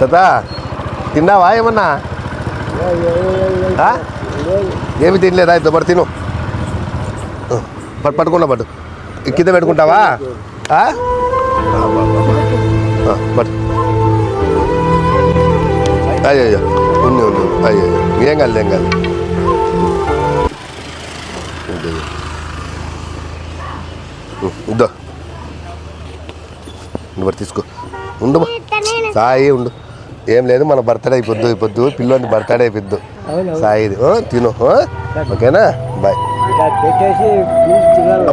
తాత తిన్నావా ఏమన్నా? ఏమి తినలేదా? ఇంత పట్టు తిను. పట్టు పట్టుకున్నా పట్టు కింద పెట్టుకుంటావా? పట్టు అయ్యో ఉంది ఉంది అయ్యో ఏం కాదు ఏం కాదు ఇద్దో తీసుకో. ఉండు. సాయి ఉండు. ఏం లేదు మన బర్త్డే అయిపోద్దు అయిపోద్దు. పిల్లోని బర్త్డే అయిపోద్దు. సాయిది. ఓ, తిను ఓ? ఓకేనా? బాయ్.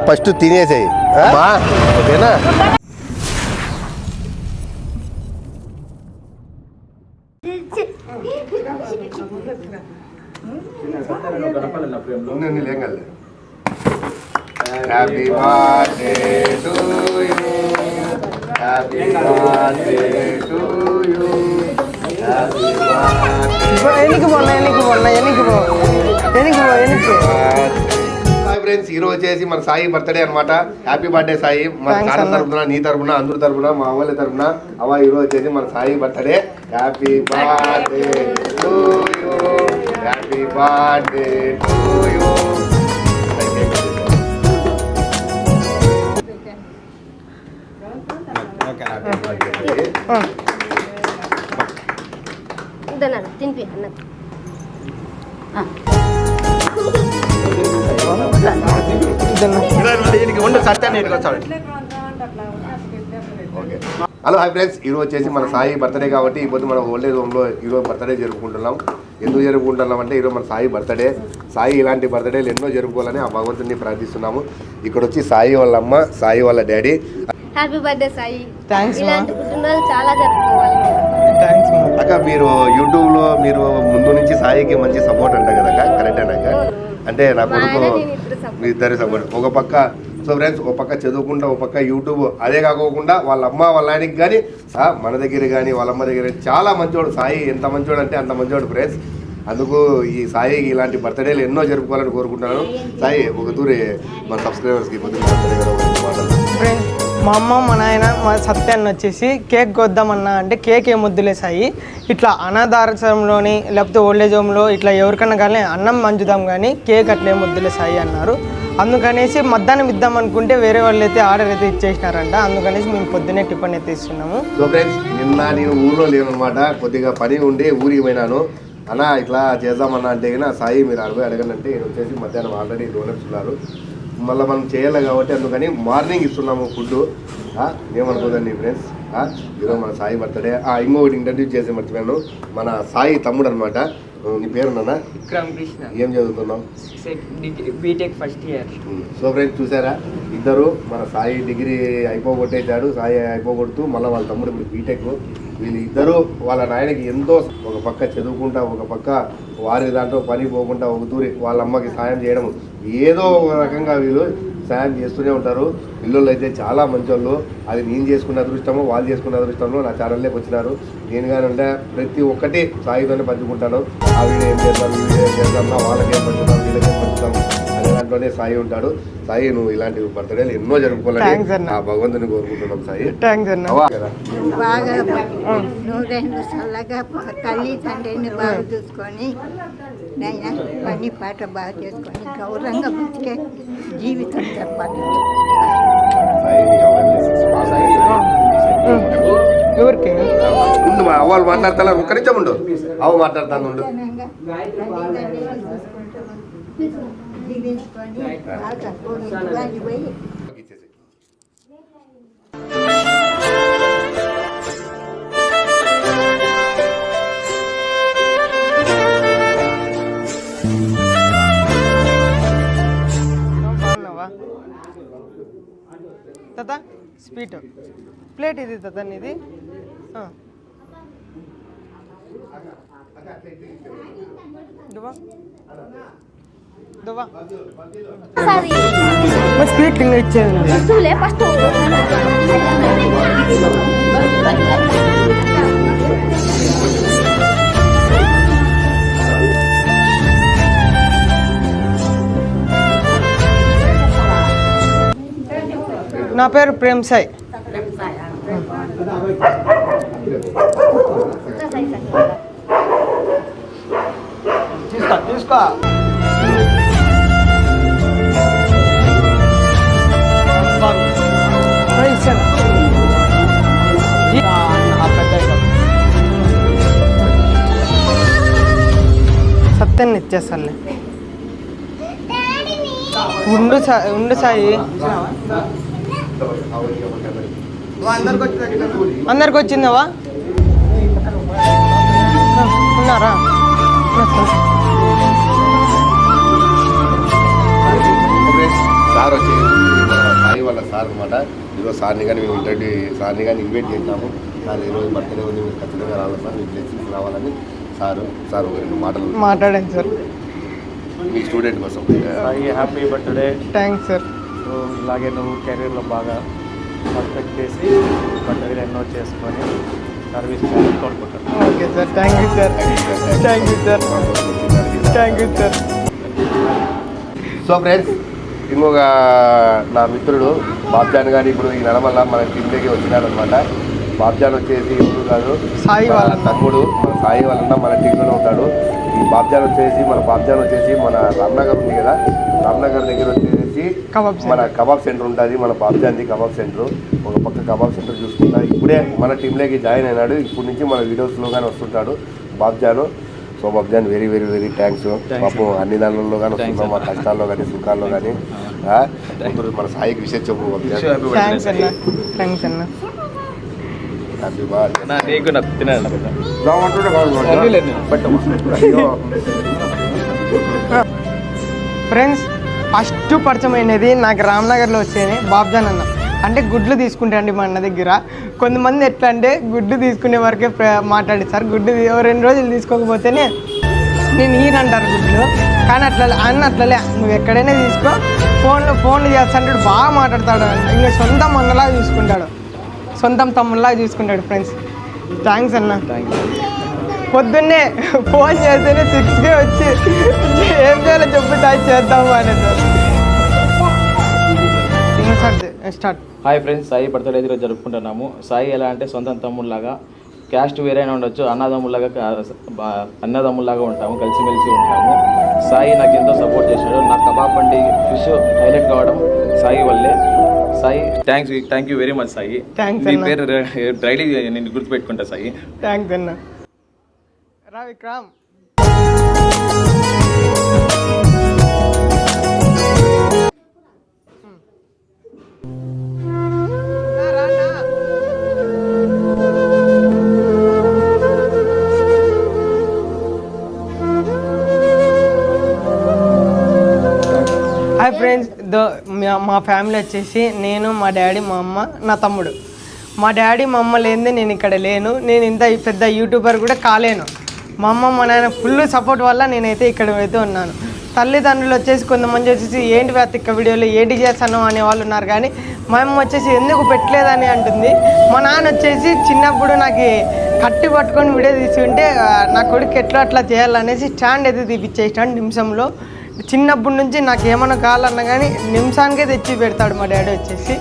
ఫస్ట్ తినేసేయి. మా. ఓకేనా? Happy birthday to you happy birthday to you ఎనికి పోన్నా ఎనికి పోన్నా ఎనికి పో ఎనికి పో ఎనికి హాయ్ ఫ్రెండ్స్ ఈ రోజు వచ్చేసి మన సాయి బర్త్డే అన్నమాట. Happy birthday Sai. మన అన్న. తరపున నీ తరపున అందరి తరపున మా అవ్వల తరపున. అవ్వ ఈ రోజు వచ్చేసి మన Sai birthday happy birthday happy birthday hello hi friends. ఈ రోజు వచ్చేసి మన సాయి బర్త్డే కాబట్టి ఇప్పుడు మన ఓల్డేజ్ హోమ్లో ఈరోజు బర్త్డే జరుపుకుంటున్నాం. ఎందుకు జరుపుకుంటున్నాం అంటే ఈరోజు మన సాయి బర్త్డే. సాయి ఇలాంటి బర్త్డేలు ఎన్నో జరుపుకోవాలని ఆ భగవంతుని ప్రార్థిస్తున్నాము. ఇక్కడ వచ్చి సాయి వాళ్ళ అమ్మ సాయి వాళ్ళ డాడీ. Happy birthday Sai. ఇలాంటి పుట్టినరోజు చాలా జరుపుకోవాలి. థ్యాంక్స్ అక్క మీరు యూట్యూబ్లో మీరు ముందు నుంచి సాయికి మంచి సపోర్ట్ అంట కదా కరెక్ట్ అన్నాక అంటే నా కొడుకు. మీ ఇద్దరి సపోర్ట్ ఒక పక్క సో ఫ్రెండ్స్ ఒక పక్క చదువుకుంటా ఒక పక్క యూట్యూబ్. అదే కాకోకుండా వాళ్ళ అమ్మ వాళ్ళ ఆయనకి కానీ మన దగ్గర కానీ వాళ్ళ అమ్మ దగ్గర చాలా మంచివాడు సాయి. ఎంత మంచివాడు అంటే అంత మంచివాడు ఫ్రెండ్స్. అందుకు ఈ సాయి ఇలాంటి బర్త్డేలు ఎన్నో జరుపుకోవాలని కోరుకుంటున్నాను. సాయి ఒక తూరి మన సబ్స్క్రైబర్స్కి పొద్దున్న మా అమ్మ మా నాయన మా సత్యాన్ని వచ్చేసి కేక్ కొద్దామన్నా అంటే కేక్ ఏం వద్దులే సాయి. ఇట్లా అనాథాశ్రమంలోని లేకపోతే ఓల్డేజ్ హోమ్లో ఇట్లా ఎవరికన్నా కానీ అన్నం మంచుదాం కానీ కేక్ అట్లా ఏం వద్దులే సాయి అన్నారు. అందుకనేసి మధ్యాహ్నం ఇద్దాం అనుకుంటే వేరే వాళ్ళు అయితే ఆర్డర్ అయితే ఇచ్చేసినారంట. అందుకనేసి మేము పొద్దునే టిఫిన్ అయితే ఇస్తున్నాము. సో ఫ్రెండ్స్ నిన్న నేను ఊర్లో లేనమాట. కొద్దిగా పని ఉండి ఊరికి పోయినాను. అన్న ఇట్లా చేద్దామన్నా అంటే సాయి మీరు అరవై అడగండి అంటే వచ్చేసి మధ్యాహ్నం ఆల్రెడీ డోనట్స్ ఉన్నారు. మళ్ళీ మనం చేయాలి కాబట్టి అందుకని మార్నింగ్ ఇస్తున్నాము ఫుడ్ ఏమనుకోదండి ఫ్రెండ్స్? ఈరోజు మన సాయి బర్త్డే. ఇంకొకటి ఇంటర్వ్యూ చేసి మర్చిపోయాను. మన సాయి తమ్ముడు అనమాట నీ పేరు నాన్న? విక్రమ్ కృష్ణ. ఏం చదువుతున్నావు? B Tech first year. So friends చూసారా? ఇద్దరు మన సాయి డిగ్రీ అయిపోగొట్టేశాడు సాయి అయిపోగొడుతూ మళ్ళీ వాళ్ళ తమ్ముడు ఇప్పుడు బీటెక్. వీళ్ళు ఇద్దరు వాళ్ళ నాయనకి ఎంతో ఒక పక్క చదువుకుంటా ఒక పక్క వారి దాంట్లో పని పోకుండా ఒక తూరి వాళ్ళ అమ్మకి సాయం చేయడం ఏదో ఒక రకంగా వీళ్ళు సాయం చేస్తూనే ఉంటారు. పిల్లలు అయితే చాలా మంచోళ్ళు. అది నేను చేసుకున్న అదృష్టము వాళ్ళు చేసుకున్న అదృష్టము నా ఛానల్లోకి వచ్చినారు. నేను కానీ అంటే ప్రతి ఒక్కటి సాయితోనే పంచుకుంటాను. ఆ వీడియో ఏం చేద్దాం వీడియో ఏం చేద్దాం నా వాళ్ళకి ఏం పంచుతాం వీళ్ళకి ఏం పంచుతాం అనే దాంట్లోనే సాయి ఉంటాడు. సాయి నువ్వు ఇలాంటి బర్త్డేలు ఎన్నో జరుపుకోవాలని అన్న. ఆ భగవంతుని కోరుకుంటున్నాం సాయి. బాగా చల్లగా తల్లి తండ్రిని బాగా చూసుకొని నైనా పని పాట బాగా చేసుకొని గౌరవంగా బతికే జీవితం అయ్యి ఎవరికి? ఉండు మా మాట్లాడతా ఉండు. అవ్వ మాట్లాడతాను ఉండు. జీవించుకొని తాత స్వీట్. ప్లేట్ ఇది తాత నీది? ఆ. దువ్వా? దువ్వా? సరే. మరి స్వీట్ ఇంకా ఇచ్చేది ఫస్ట్. నా పేరు ప్రేమ్ సాయి. తీసుకో తీసుకో. సత్యాన్ని ఇచ్చేస్తాను ఉండు సాయి ఉండు సాయి. అందరికి వచ్చిందవా ఉన్నారా? సార్ వచ్చేసి మన సాయి వాళ్ళ సార్. అనమాట ఈరోజు సార్ని కానీ మేము ఇంటర్వ్యూ సార్ని కానీ ఇన్వైట్ చేసినాము సార్. ఈరోజు బర్త్డే ఉంది మీరు ఖచ్చితంగా రావాలి సార్ మీ బ్లెస్సింగ్స్ రావాలని సారు సార్ ఒక రెండు మాటలు మాట్లాడండి సార్ మీ స్టూడెంట్ కోసం హ్యాపీ బర్త్డే థ్యాంక్స్ సార్ ఇలాగే నువ్వు కెరీర్లో బాగా పర్ఫెక్ట్ చేసి బర్త్డే ఎన్నో చేసుకొని సర్వీస్ చేయాలని కోరుకుంటాను okay sir thank you sir thank you sir thank you sir so friends ఇంకొక నా మిత్రుడు బాబ్జాన్ గారు ఇప్పుడు ఈ నడమల్ల మన టీంలోకి వచ్చినాడు అనమాట బాబ్జాన్ వచ్చేసి ఇప్పుడు కాదు సాయి మన వాళ్ళ తమ్ముడు మన సాయి వాళ్ళన్న మన టీంలోనే ఉంటాడు. బాబ్జాన్ వచ్చేసి మన బాబ్జాన్ వచ్చేసి మన రామ్నగర్ ఉంది కదా రామ్నగర్ దగ్గర వచ్చేసి కబాబ్ మన కబాబ్ సెంటర్ ఉంటుంది మన బాబ్జాన్ది కబాబ్ సెంటర్. ఒక పక్క కబాబ్ సెంటర్ చూసుకుంటా ఇప్పుడే మన టీంలోకి జాయిన్ అయినాడు ఇప్పటి నుంచి మన వీడియోస్లో కానీ వస్తుంటాడు బాబ్జాను so Babjan very very very thanks. పాపం అన్ని దానిలో కానీ వస్తున్నాం మా కష్టాల్లో కానీ సుఖాల్లో కానీ మన సాయికి విషయం చెప్పు బాబ్జాన్ థ్యాంక్స్ అన్న థ్యాంక్స్ అన్న హ్యాపీ బర్త్డే నీకు నాకు తినాలి కదా రావంటుంటే కాదు అయ్యో. ఫ్రెండ్స్ ఫస్ట్ పరిచయం అయినది నాకు రామ్నగర్లో వచ్చేది బాబ్జాన్ అన్న. అంటే గుడ్లు తీసుకుంటాండి మా అన్న దగ్గర. కొంతమంది ఎట్లా అంటే గుడ్డు తీసుకునే వరకే ప్ర- మాట్లాడి సార్ గుడ్డు రెండు రోజులు తీసుకోకపోతేనే నేను ఈయన అంటారు గుడ్లు. కానీ అట్లా అన్న అట్లలే నువ్వు ఎక్కడైనా తీసుకో. ఫోన్లో ఫోన్లు చేస్తాంటాడు బాగా మాట్లాడతాడు ఇంకా సొంతం అన్నలాగా చూసుకుంటాడు. సొంతం తమ్ముల్లా చూసుకుంటాడు ఫ్రెండ్స్. థ్యాంక్స్ అన్న. పొద్దున్నే ఫోన్ చేస్తేనే సిక్స్కే వచ్చి ఏం చేయాలో చెప్పు సార్ చేద్దాము అని sir start hi friends Sai birthday ఈరోజు జరుపుకుంటున్నాము. సాయి ఎలా అంటే సొంత తమ్ముళ్ళలాగా క్యాస్ట్ వేరైనా ఉండొచ్చు అన్నదమ్ముల్లాగా అన్నదమ్ముల్లాగా ఉంటాము కలిసిమెలిసి ఉంటాము. సాయి నాకు ఎంతో సపోర్ట్ చేశాడు. నా కబాబ్ బండి ఫిష్ హైలైట్ కావడం సాయి వల్లే. Sai thanks thank you very much Sai నీ అన్న. పేరు డైలీ నేను గుర్తుపెట్టుకుంటా సాయి థ్యాంక్స్ అన్న రా విక్రమ్. హాయ్ ఫ్రెండ్స్ దో మా- ఫ్యామిలీ వచ్చేసి నేను మా డాడీ మా అమ్మ నా తమ్ముడు. మా డాడీ మా అమ్మ లేనిదే నేను ఇక్కడ లేను. నేను ఇంత పెద్ద యూట్యూబర్ కూడా కాలేను. మా అమ్మ మా నాయన ఫుల్ సపోర్ట్ వల్ల నేనైతే ఇక్కడ అయితే ఉన్నాను. తల్లిదండ్రులు వచ్చేసి కొంతమంది వచ్చేసి ఏంటి వెతిక్క వీడియోలో ఏంటి చేస్తాను అనే వాళ్ళు ఉన్నారు. కానీ మా అమ్మ వచ్చేసి ఎందుకు పెట్టలేదని అంటుంది. మా నాన్న వచ్చేసి చిన్నప్పుడు నాకు కట్టి పట్టుకొని వీడియో తీసి ఉంటే నా కొడుకు ఎట్లా అట్లా చేయాలనేసి స్టాండ్ అయితే తీపిచ్చేసాడు నిమిషంలో. చిన్నప్పటి నుంచి నాకు ఏమైనా కావాలన్నా కానీ నిమిషానికే తెచ్చి పెడతాడు మా డాడీ వచ్చేసి.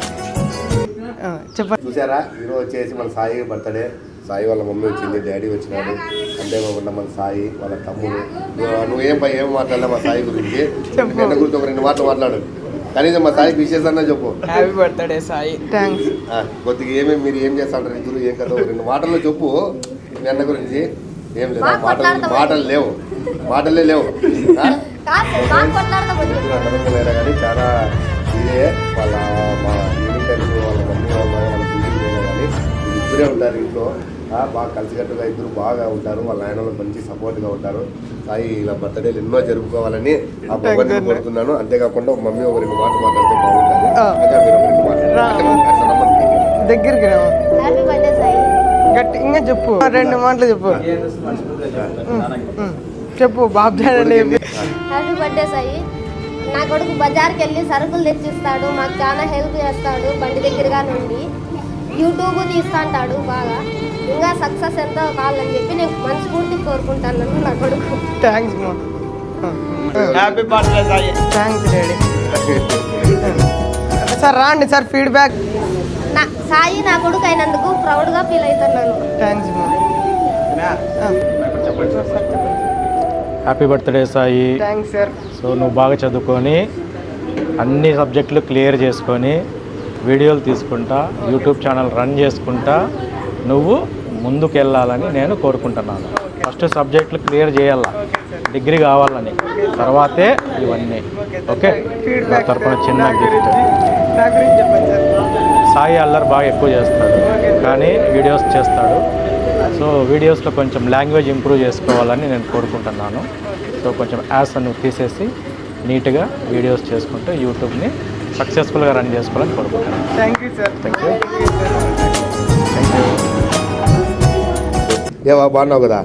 చెప్పండి. చూసారా? ఈరోజు వచ్చేసి మన సాయి బర్త్డే సాయి వాళ్ళ మమ్మీ వచ్చింది డాడీ వచ్చినాడు. అంతేకాకుండా మన సాయి వాళ్ళ తమ్ముడు. నువ్వు- పై ఏం మాట్లాడలే మా సాయి గురించి. నిన్న గురించి ఒక రెండు మాటలు మాట్లాడు. కనీసం మా సాయికి విషయస్ అన్నా చెప్పు. Happy birthday Sai. థ్యాంక్స్ కొద్దిగా ఏమేమి మీరు ఏం చేస్తాంటారు? ఇద్దరు ఏం కదా ఒక రెండు మాటల్లో చెప్పు. మీ అన్న గురించి ఏం లేదు. మాటలు. మాటలు లేవు. మాటలే లేవు. కానీ చాలా ఇదే వాళ్ళ మా ఈవినింగ్ టైమ్స్ వాళ్ళ మమ్మీ వాళ్ళ వాళ్ళ బిల్డింగ్ అయినా కానీ ఇద్దరే ఉంటారు ఇంట్లో. ఆ, బాగా కలిసికట్టుగా ఇద్దరు బాగా ఉంటారు వాళ్ళ ఆయన వాళ్ళు మంచి సపోర్ట్గా ఉంటారు. సాయి ఇలా బర్త్డేలు ఎన్నో జరుపుకోవాలని ఆ భగవంతుని కోరుతున్నాను. అంతేకాకుండా ఒక మమ్మీ ఒక రెండు మాటలు మాట్లాడితే బాగుంటుంది. దగ్గరికి రా. Happy birthday Sai. గట్టి ఇంకా చెప్పు. రెండు మాటలు చెప్పు. చెప్పు బాబు హ్యాపీ బర్త్డే సాయి. నా కొడుకు బజార్కి వెళ్ళి సరుకులు తెచ్చిస్తాడు మాకు చాలా హెల్ప్ చేస్తాడు బండి దగ్గరగా నుండి. యూట్యూబ్ తీస్తాంటాడు బాగా. ఇంకా సక్సెస్ ఎంతో కావాలని చెప్పి నేను మనస్ఫూర్తి కోరుకుంటాను నా కొడుకు. థ్యాంక్స్ మా. Happy birthday Sai. Thanks daddy. Sir రాండి సార్ ఫీడ్బ్యాక్ నా సాయి నా కొడుకు అయినందుకు ప్రౌడ్గా ఫీల్ అవుతున్నాను. థ్యాంక్స్ మా. Happy birthday Sai. Thanks sir so నువ్వు బాగా చదువుకొని అన్ని సబ్జెక్టులు క్లియర్ చేసుకొని వీడియోలు తీసుకుంటా యూట్యూబ్ ఛానల్ రన్ చేసుకుంటా నువ్వు ముందుకు వెళ్ళాలని నేను కోరుకుంటున్నాను. ఫస్ట్ సబ్జెక్టులు క్లియర్ చేయాల? డిగ్రీ కావాలని. తర్వాతే ఇవన్నీ. ఓకే నా తరపున చిన్న గిఫ్ట్ సాయి అల్లరి బాగా ఎక్కువ చేస్తాడు. కానీ వీడియోస్ చేస్తాడు. సో వీడియోస్లో కొంచెం లాంగ్వేజ్ ఇంప్రూవ్ చేసుకోవాలని నేను కోరుకుంటున్నాను. సో కొంచెం యాస్ అని తీసేసి నీట్గా వీడియోస్ చేసుకుంటూ యూట్యూబ్ని సక్సెస్ఫుల్గా రన్ చేసుకోవాలని కోరుకుంటున్నాను. Thank you sir thank you thank you ఏవా బాగున్నావు కదా?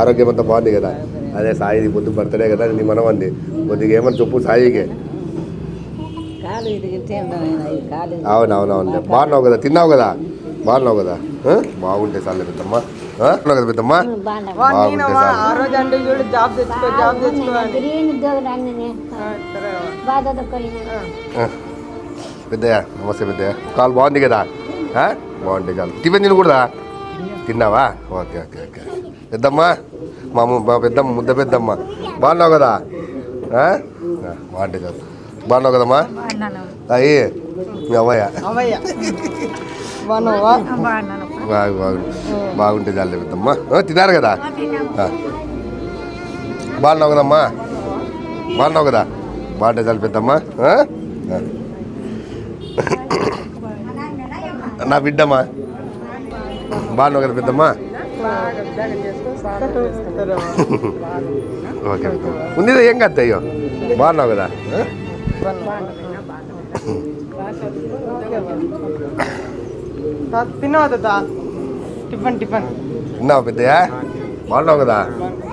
ఆరోగ్యం అంతా బాగుంది కదా? అదే సాయిది పొద్దు బర్త్డే కదా నీ మనం అంది కొద్దిగా ఏమని చెప్పు సాయికి. అవునవునవును బాగున్నావు కదా? తిన్నావు కదా? బాగున్నావు కదా? బాగుంటే చాలే పెద్దమ్మ? బాగున్నావు కదా పెద్దమ్మ? బాగుంటే. పెద్దయ్య నమస్తే పెద్దయ్య. కాలు బాగుంది కదా? బాగుంటే చాలు. టిఫిన్ తినకూడదా? తిన్నావా? Okay okay okay. పెద్దమ్మ మా ము- పెద్దమ్మ ముద్ద పెద్దమ్మ. బాగున్నావు కదా? బాగుంటే చాలు. బాగున్నావు కదమ్మా? అయ్యి మీ అవ్వయ్య. బాగు బాగుంది బాగుంటే చాలే పెద్దమ్మ తిన్నారు కదా. బాగున్నావు కదమ్మా? బాగున్నావు కదా? బాగుంటే చాలు పెద్దమ్మ. నా బిడ్డమ్మా. బాగున్నావు కదా పెద్దమ్మా. ఓకే. ఉంది ఏం కాదు అయ్యో? బాగున్నావు కదా? ఆ? తా- తిన్నావా తాత టిఫిన్ టిఫిన్ తిన్నావు పెద్దయ్య బాగున్నావు కదా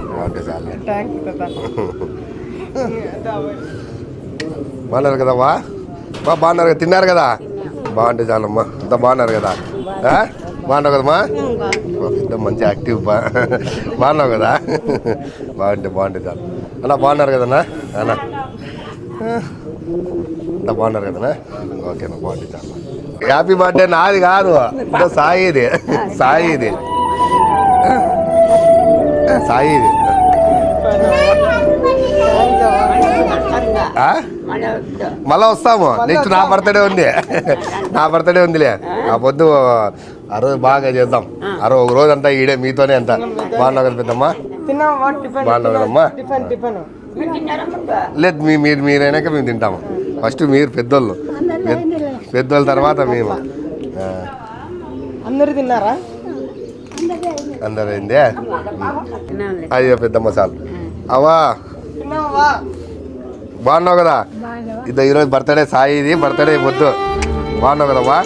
బాగుంటే చాలే థ్యాంక్ యూ తాత బాగున్నారు కదమ్మా బా బాగున్నారు కదా తిన్నారు కదా బాగుంటే చాలమ్మా అంతా బాగున్నారు కదా ఆ? బాగున్నావు కదమ్మా ఓ, పెద్ద మంచి యాక్టివ్ బా బాగున్నావు కదా బాగుంటే బాగుంటే చాలు అన్న బాగున్నారు కదన్నా అన్న అంతా బాగున్నారు కదనా ఓకేనా బాగుంటే చాలు హ్యాపీ బర్త్డే నాది కాదు. సాయిది. సాయిది. సాయిది? మళ్ళా వస్తాము. నెక్స్ట్ నా బర్త్డే ఉంది. నా బర్త్డే ఉందిలే. ఆ పొద్దు ఆ రోజు బాగా చేద్దాం. ఆ రోజు ఒక రోజు అంతా ఈడే మీతోనే అంత. బాగున్నావు కదా పెద్దమ్మా బాగున్నావు కదమ్మా లేదు మీ మీరు మీరైనాక మేము తింటాము. ఫస్ట్ మీరు పెద్దోళ్ళు. పెద్ద- పెద్దోళ్ళ తర్వాత మేము. అందరూ తిన్నారా? అందరూ అయిందే అయ్యో పెద్దమ్మ చాలు. అవా బాగున్నావు కదా? ఇద్దరు ఈరోజు బర్త్డే సాయిది బర్త్డే వద్దు. బాగున్నావు చాలు.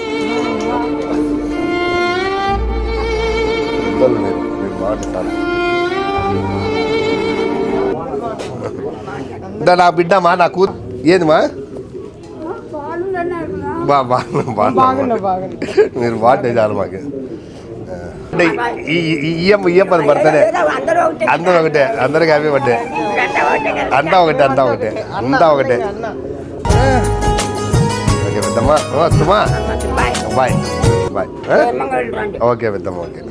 ఇదా నా బిడ్డమ్మా నా కూతు ఏదిమా బా బా బాగున్నా బాగున్నా బాగున్నా మీరు బాగుంటే చాలు మాకు. అంటే ఇయ్యం బర్త్డే. అందరూ ఒకటే అందరికి హ్యాపీ బర్త్డే అంతా ఒకటే అంతా ఒకటే అంతా ఒకటే. ఓకే పెద్దమ్మా. సుమా. బాయ్. బాయ్? ఓకే పెద్దమ్మ ఓకే.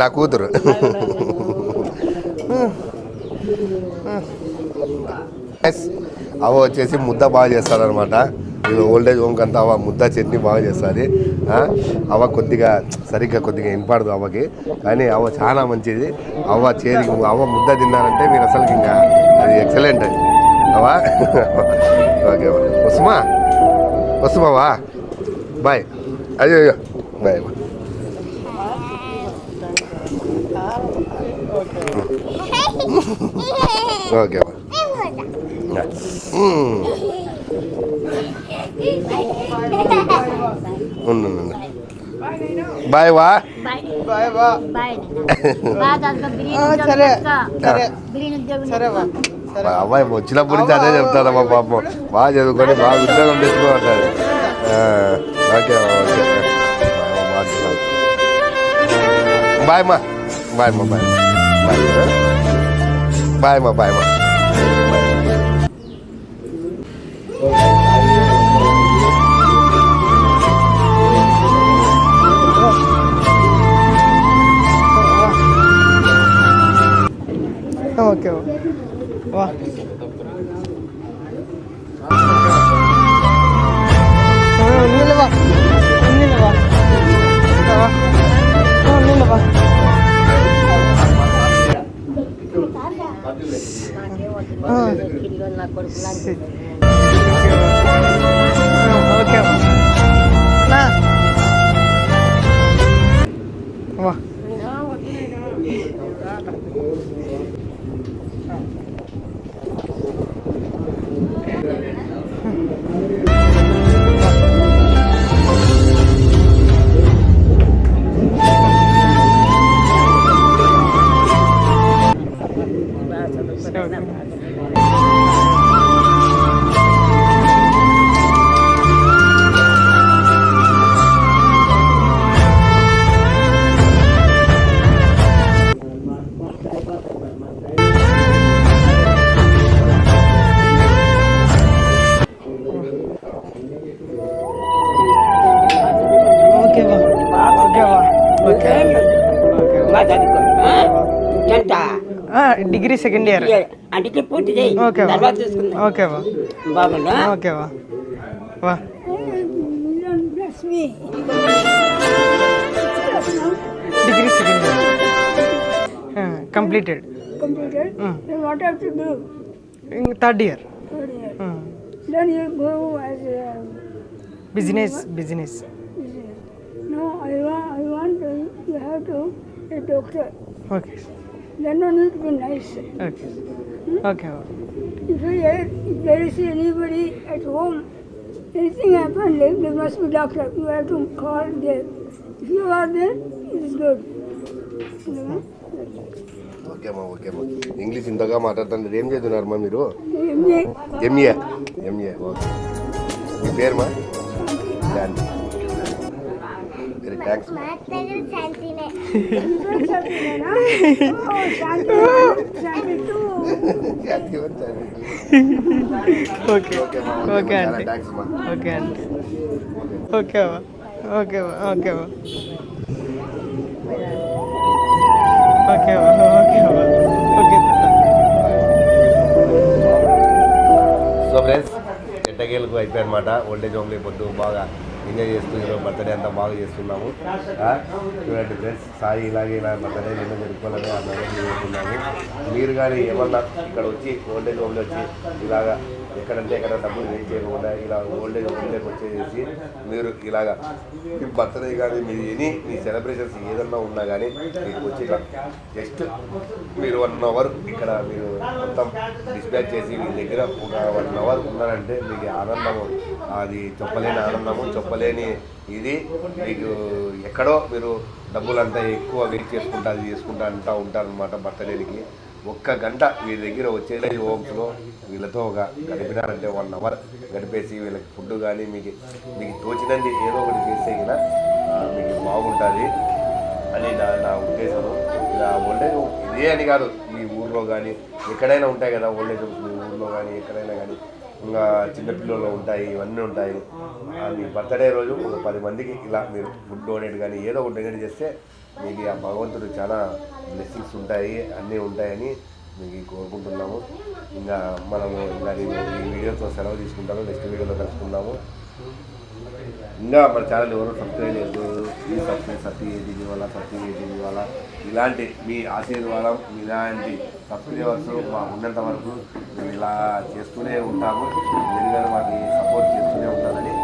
నా కూతురు. అవ వచ్చేసి ముద్ద బాగా చేస్తారనమాట ఇది ఓల్డేజ్ హోమ్కి అంతా అవ ముద్ద చట్నీ బాగా చేస్తుంది. అవ కొద్దిగా సరిగ్గా కొద్దిగా వినపడదు అవ్వకి. కానీ అవ్వ చాలా మంచిది. అవ్వ చేరి అవ్వ ముద్ద తిన్నారంటే మీరు అసలు ఇంకా అది ఎక్సలెంట్ అది. అవా ఓకే వస్తుమా వస్తుమావా బాయ్. అయ్యో అయ్యో. బాయ్ ఓకే ఉండు ఉండు. బాయ్ వా. బాయ్ ఆ, సరే సరే. అమ్మాయి వచ్చినప్పటి నుంచి అదే చెప్తానమ్మా పాపం. బాగా చదువుకొని బాగా ఉద్యోగం తెచ్చుకోమంటారు. Okay okay. బాయ్ మా. బాయ్ మా బాయ్ బాయ్ బాయ్ మా బాయ్ మా. ఓకే వా నిలవా నిలవా నిలవా ఓకే ఓకే సెకండ్ ఇయర్ అంటే పూర్తి చేయి ఓకే తర్వాత చూసుకుందాం ఓకే వా బాగుందా ఓకే వా వా degree second year completed completed. Then what have to do? Third year business business no. I want. I want to. You have to a doctor. Okay Then only it will be nice. Okay okay వా If you if there is anybody at home, anything happened, there there must be doctor. You have to call there. If you are there, it is good. You know? Okay అమ్మా okay అమ్మా English ఇంతగా మాట్లాడుతున్నారు ఏం చేస్తున్నారమ్మా మీరు. MA MA okay మీ పేరుమా Shanti thanks. Okay. Okay అమ్మా ఓకే అమ్మా okay aunty okay okay okay okay okay so friends ఎట్టకేలకు అయిపోయి అనమాట ఓల్డేజ్ హోమ్లో పొద్దు బాగా. ఎంజాయ్ చేస్తూ ఈరోజు బర్త్డే అంతా బాగా చేస్తున్నాము. చూడండి ఫ్రెండ్స్ సాయి ఇలాగే ఇలా బర్త్డే నిన్న జరుపుకోవాలని అందరం చేస్తున్నాము. మీరు కానీ ఏమన్నా ఇక్కడ వచ్చి ఓల్డేజ్ హోమ్లో వచ్చి ఇలాగా ఎక్కడంటే ఎక్కడ డబ్బులు వెయిట్ చేయకుండా ఇలా ఓల్డేజ్ హోమ్లోకి వచ్చేసి మీరు ఇలాగా మీ బర్త్డే కానీ మీ ఎనీ మీ సెలబ్రేషన్స్ ఏదన్నా ఉన్నా కానీ మీకు వచ్చి జస్ట్ మీరు వన్ అవర్ ఇక్కడ మీరు మొత్తం డిస్పాచ్ చేసి మీ దగ్గర ఒక వన్ అవర్ ఉన్నారంటే మీకు ఆనందము. అది చెప్పలేని ఆనందము చెప్పలేని ఇది మీకు ఎక్కడో మీరు డబ్బులంతా ఎక్కువ వెయిట్ చేసుకుంటా అది చేసుకుంటా అంటూ ఉంటారనమాట బర్త్డేకి. ఒక్క గంట మీ దగ్గర వచ్చేది హోమ్స్లో వీళ్ళతో ఒక గడిపినారంటే వన్ అవర్ గడిపేసి వీళ్ళకి ఫుడ్ కానీ మీకు మీకు తోచినది ఏదో ఒకటి చేస్తే కదా మీకు బాగుంటుంది అని నా నా ఉద్దేశం ఇలా ఓల్డేజ్ ఇదే అని కాదు మీ ఊర్లో కానీ ఎక్కడైనా ఉంటాయి కదా ఓల్డేజ్ హోమ్స్ మీ ఊర్లో కానీ ఎక్కడైనా కానీ ఇంకా చిన్నపిల్లలు ఉంటాయి ఇవన్నీ ఉంటాయి. మీ బర్త్డే రోజు ఒక పది మందికి ఇలా మీరు ఫుడ్ డొనేట్ కానీ ఏదో ఒకటి డొనేట్ చేస్తే మీకు ఆ భగవంతుడు చాలా బ్లెస్సింగ్స్ ఉంటాయి అన్నీ ఉంటాయని మీకు కోరుకుంటున్నాము. ఇంకా మనము ఇంకా ఈ వీడియోతో సెలవు తీసుకుంటాము నెక్స్ట్ వీడియోలో కలుసుకుందాము. ఇంకా మన ఛానల్ ఎవరు సబ్స్క్రైబ్ లేదు ఈ సబ్స్క్రైబ్ సత్తి ఏది వల్ల సత్తి ఏది వల్ల ఇలాంటి మీ ఆశీర్వాదం ఇలాంటి సబ్స్క్రైబర్స్ మాకు ఉన్నంత వరకు మేము ఇలా చేస్తూనే ఉంటాము. మీరు కానీ మాకు సపోర్ట్ చేస్తూనే ఉంటారని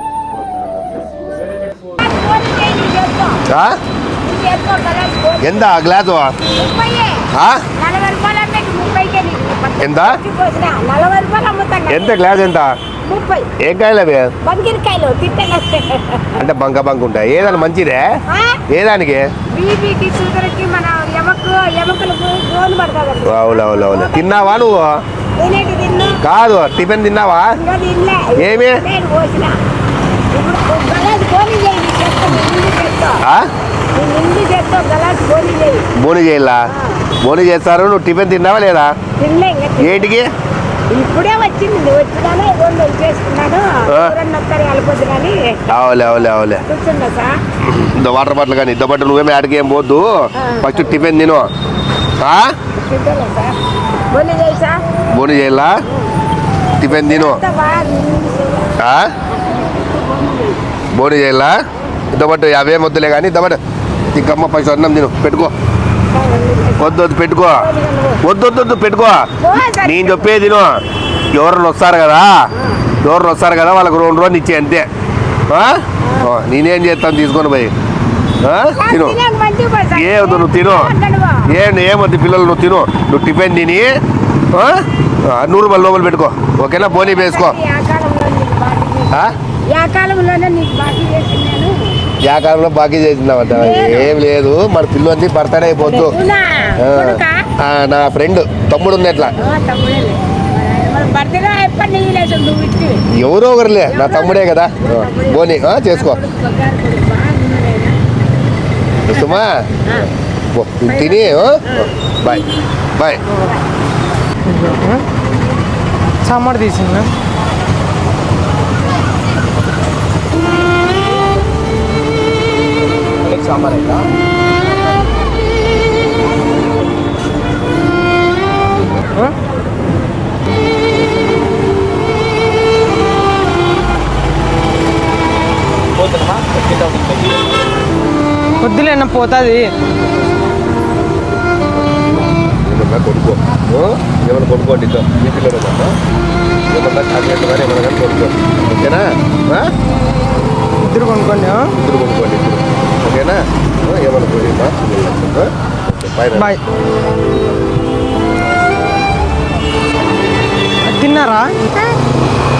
ఎంత? గ్లాస్? ఎంత? ఎంత గ్లాస్ ఎంత? ఏం కాయలు అవి అంటే బంక బంక ఉంటాయి. ఏదాని మంచిదే? ఏదానికి? బీపీకి షుగర్కి మన ఎమకు ఎముకలకు గోలు పడుతుంది. అవును అవును అవును. తిన్నావా నువ్వు? కాదు టిఫిన్ తిన్నావా? ఏమి? ఆ? నీ నిండు చేత్తో గలాస్ గోలి చేయి బోని చేయాలా బోని చేస్తారు నువ్వు టిఫిన్ తిన్నావా లేదా. ఏటికి ఇప్పుడే వచ్చింది వచ్చినాను చేసుకున్నాను అవులే అవులే అవులే. వాటర్ బాటిల్ కానీ ఇంత బాటిల్ నువ్వేమి ఆడికి ఏం పోద్దు? ఫస్ట్ టిఫిన్ తిను. బోని చేయాలా టిఫిన్ తిను? బోని చేయాలా ఇద్దబట్టు అవే వద్దులే కానీ ఇద్దబట్టు ఇంకమ్మ పైసలు అన్నం తిను పెట్టుకో. వద్దు వద్దు పెట్టుకో. వద్దు వద్దు వద్దు పెట్టుకో. నేను చెప్పేది తిను. ఎవరిని వస్తారు కదా? ఎవరిని వస్తారు కదా? వాళ్ళకి రెండు రోజులు ఇచ్చే అంతే. నేనేం చేస్తాను? తీసుకొని పోయి? తిను. ఏ వద్దు నువ్వు తిను. ఏ ఏమొద్దు పిల్లలు నువ్వు తిను. నువ్వు టిఫిన్ తిని నూరు రూపాయలు లోపల పెట్టుకో. ఓకేనా? బోనీ వేసుకో. ఆ? యా కాలంలోనే నీకు బాకీ చేసిందామంట. ఏం లేదు మన పిల్లల్ని బర్త్డే అయిపోద్దు. నా ఫ్రెండ్ తమ్ముడు ఉంది ఎట్లా ఎవరో ఒకరులే నా తమ్ముడే కదా. బోని ఆ, చేసుకో. సుమా? తిని? బాయ్. బాయ్. సాంబార్ తీసిందా? వద్దులే అన్న పోతుంది. ఏమన్నా కొనుక్కో. ఆ? ఏమన్నా కొనుక్కోండి మీ పిల్లలు ఏమన్నా? చాక్లెట్ కానీ ఏమన్నా కానీ కొనుక్కో. ఓకేనా? ఇద్దరు కొనుక్కోండి? ఇద్దరు కొనుక్కోండి ఇద్దరు ఓకేనా ఆ, ఏమన్నా పోయిందా బాయ్ బాయ్ తిన్నారా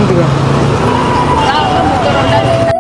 ఇదిగో ముద్ద రెండా తిన్నా